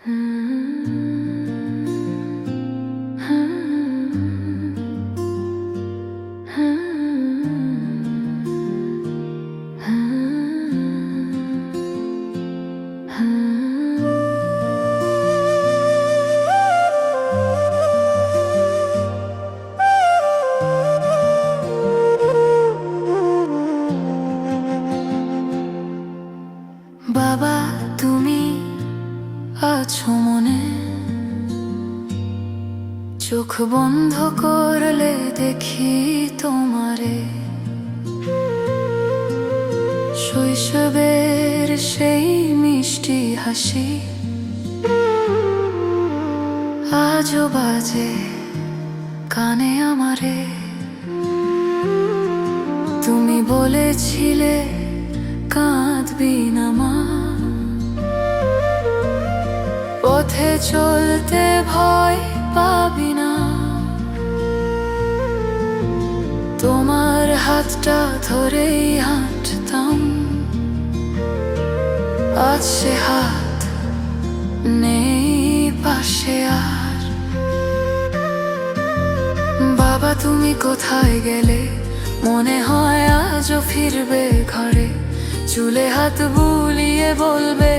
বাবা আছো মনে। চোখ বন্ধ করলে দেখি তোমারে। শৈশবের সেই মিষ্টি হাসি। আজও বাজে কানে আমারে। তুমি বলেছিলে কাঁদবি না মা। পথে চলতে ভয় পাবি না। তোমার হাতটা ধরেই হাঁটতাম। আজ সে হাত নেই পাশে আর। বাবা, তুমি কোথায় গেলে? মনে হয় আজও ফিরবে ঘরে। চুলে হাত বুলিয়ে বলবে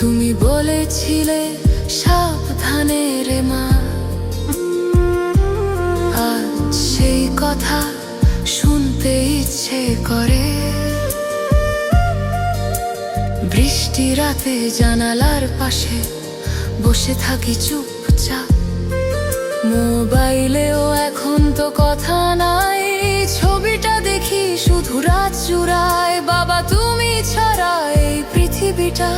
তুমি বলেছিলে সাবধানে রে মা। আজ সেই কথা শুনতে ইচ্ছে করে। বৃষ্টি রাতে জানালার পাশে বসে থাকি চুপচাপ। মোবাইলেও এখন তো কথা নাই, ছবিটা দেখি শুধু রাত জুড়ায়। বাবা, তুমি ছাড়া পৃথিবীটা